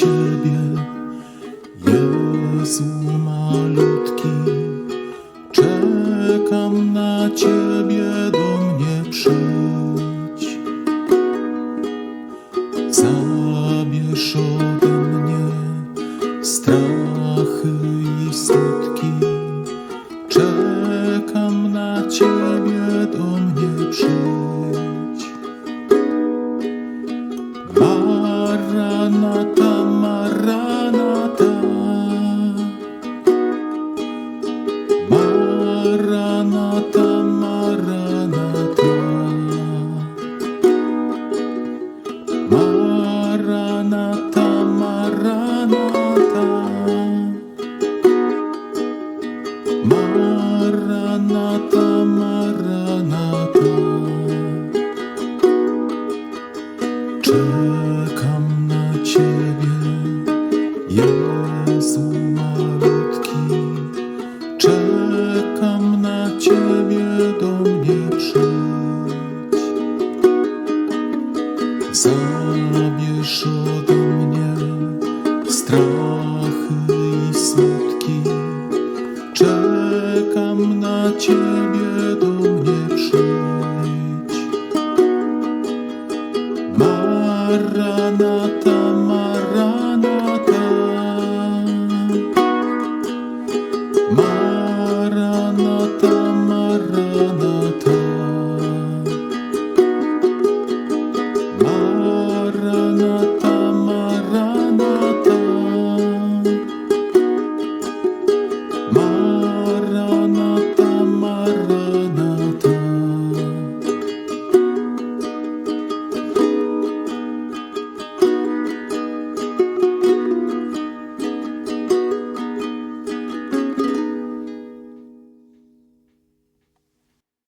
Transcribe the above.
Ciebie, Jezu malutki. Czekam na Ciebie, do mnie przyjdź. Zabierz ode mnie strachy i smutki. Czekam na Ciebie, do mnie przyjdź. Maranata, Maranata, Maranata. Zabierz ode mnie strachy i smutki. Czekam na Ciebie, do mnie przyjdź. Maranata, Maranata. Maranata,